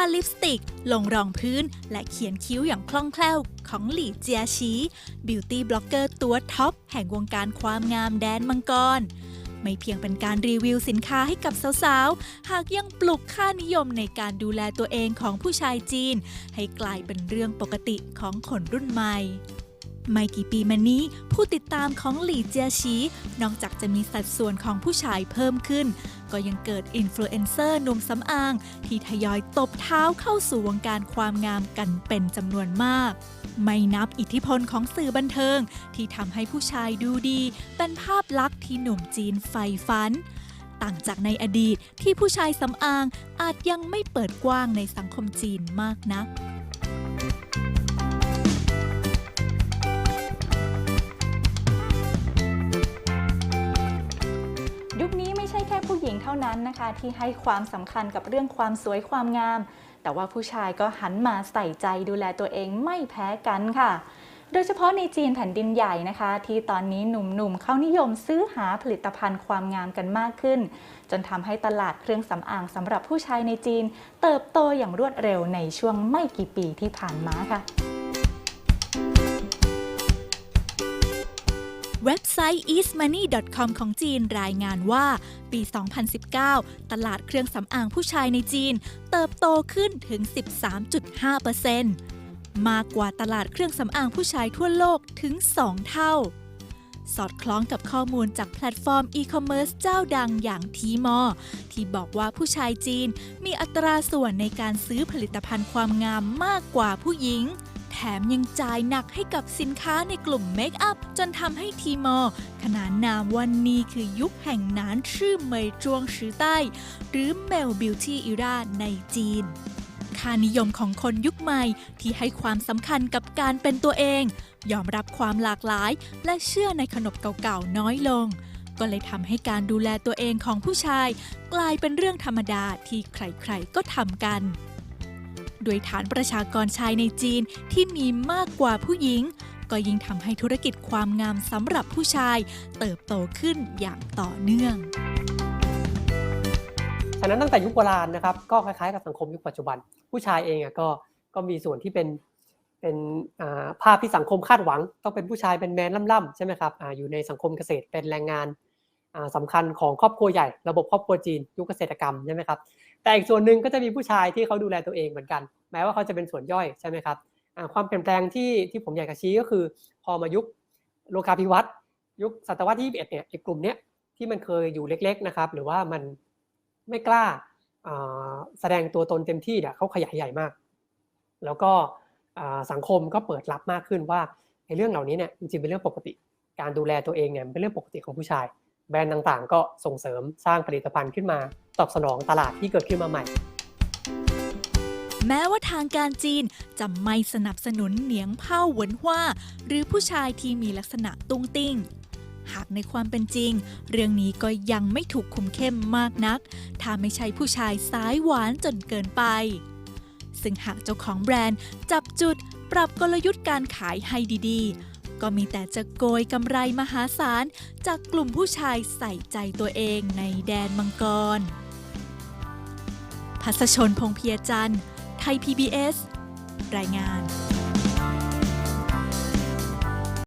าลิปสติก ลงรองพื้น และเขียนคิ้วอย่างคล่องแคล่วของหลี่เจียชีบิวตี้บล็อกเกอร์ตัวท็อปแห่งวงการความงามแดนมังกร ไม่เพียงเป็นการรีวิวสินค้าให้กับสาวๆ หากยังปลุกค่านิยมในการดูแลตัวเองของผู้ชายจีน ให้กลายเป็นเรื่องปกติของคนรุ่นใหม่ ไม่กี่ปีมานี้ ผู้ติดตามของหลี่เจียชี นอกจากจะมีสัดส่วนของผู้ชายเพิ่มขึ้น ก็ยังเกิดอินฟลูเอนเซอร์หนุ่มสำอาง ที่ทยอยตบเท้าเข้าสู่วงการความงามกันเป็นจำนวนมาก ไม่นับอิทธิพลของสื่อบันเทิง ที่ทำให้ผู้ชายดูดี เป็นภาพลักษณ์ที่หนุ่มจีนใฝ่ฝันต่างจากในอดีตที่ผู้ชายสำอางอาจยังไม่เปิดกว้างในสังคมจีนมากนัก หญิงเท่านั้นนะคะ ที่ให้ความสำคัญกับเรื่องความสวยความงาม แต่ว่าผู้ชายก็หันมาใส่ใจดูแลตัวเองไม่แพ้กันค่ะ โดยเฉพาะในจีนแผ่นดินใหญ่นะคะ ที่ตอนนี้หนุ่มๆเขานิยมซื้อหาผลิตภัณฑ์ความงามกันมากขึ้น จนทำให้ตลาดเครื่องสำอางสำหรับผู้ชายในจีน เติบโตอย่างรวดเร็วในช่วงไม่กี่ปีที่ผ่านมาค่ะ เว็บไซต์ eastmoney.com ของจีนรายงานว่า ปี 2019 ตลาดเครื่องสำอางผู้ชายในจีน เติบโตขึ้นถึง 13.5%มากกว่าตลาดเครื่องสำอางผู้ชายทั่วโลกถึง 2 เท่า สอดคล้องกับข้อมูลจากแพลตฟอร์มอีคอมเมิร์ซเจ้าดังอย่างทีมอ ที่บอกว่าผู้ชายจีนมีอัตราส่วนในการซื้อผลิตภัณฑ์ความงามมากกว่าผู้หญิง แถมยังจ่ายหนักให้กับสินค้าในกลุ่มเมคอัพจนทำให้ทีมอ ขนานนามวันนี้คือยุคแห่งนานชื่อเมยจวงชือใต้ หรือเมลบิวตี้อีราในจีน ค่านิยมของคนยุคใหม่ที่ให้ความสำคัญกับการเป็นตัวเอง ยอมรับความหลากหลาย และเชื่อในขนบเก่าๆน้อยลงก็เลยทำให้การดูแลตัวเองของผู้ชาย กลายเป็นเรื่องธรรมดาที่ใครๆก็ทำกัน โดยฐานประชากรชายในจีนที่มีมากกว่าผู้หญิง ก็ยิ่งทำให้ธุรกิจความงามสำหรับผู้ชาย เติบโตขึ้นอย่างต่อเนื่องฉะนั้นตั้งแต่ยุคโบราณนะครับก็คล้ายๆกับสังคมยุคปัจจุบัน ผู้ชายเองอะก็ก็มีส่วนที่เป็นเป็นภาพที่สังคมคาดหวัง ต้องเป็นผู้ชายเป็นแมนล่ำๆใช่ไหมครับออยู่ในสังคมเกษตรเป็นแรงงาน อ่าสำคัญของครอบครัวใหญ่ระบบครอบครัวจีนยุคเกษตรกรรมใช่ไหมครับแต่อีกส่วนหนึ่งก็จะมีผู้ชายที่เขาดูแลตัวเองเหมือนกัน แม้ว่าเขาจะเป็นส่วนย่อยใช่ไหมครับความเปลี่ยนแปลงที่ที่ผมอยากจะชี้ก็คือ พอมายุคโลกาภิวัตน์ยุคศตวรรษที่ 21 เนี่ยไอ้กลุ่มเนี้ยที่มันเคยอยู่เล็ก ๆนะครับ หรือว่ามันไม่กล้าแสดงตัวตนเต็มที่เนี่ยเขาขยายใหญ่มาก แล้วก็สังคมก็เปิดรับมากขึ้นว่าในเรื่องเหล่านี้เนี่ยจริงๆเป็นเรื่องปกติ การดูแลตัวเองเนี่ยเป็นเรื่องปกติของผู้ชาย แบรนด์ต่างๆ ก็ส่งเสริมสร้างผลิตภัณฑ์ขึ้นมาตอบสนองตลาดที่เกิดขึ้นมาใหม่ แม้ว่าทางการจีนจะไม่สนับสนุนเหนียงเผ่าหวนว่า หรือผู้ชายที่มีลักษณะตุ้งติ้งหากในความเป็นจริง เรื่องนี้ก็ยังไม่ถูกคุมเข้มมากนัก ถ้าไม่ใช่ผู้ชายสายหวานจนเกินไป ซึ่งหากเจ้าของแบรนด์จับจุดปรับกลยุทธ์การขายให้ดีๆ ก็มีแต่จะโกยกำไรมหาศาล จากกลุ่มผู้ชายใส่ใจตัวเองในแดนมังกร พัสชนพงเพียจันทร์ ไทย PBS รายงาน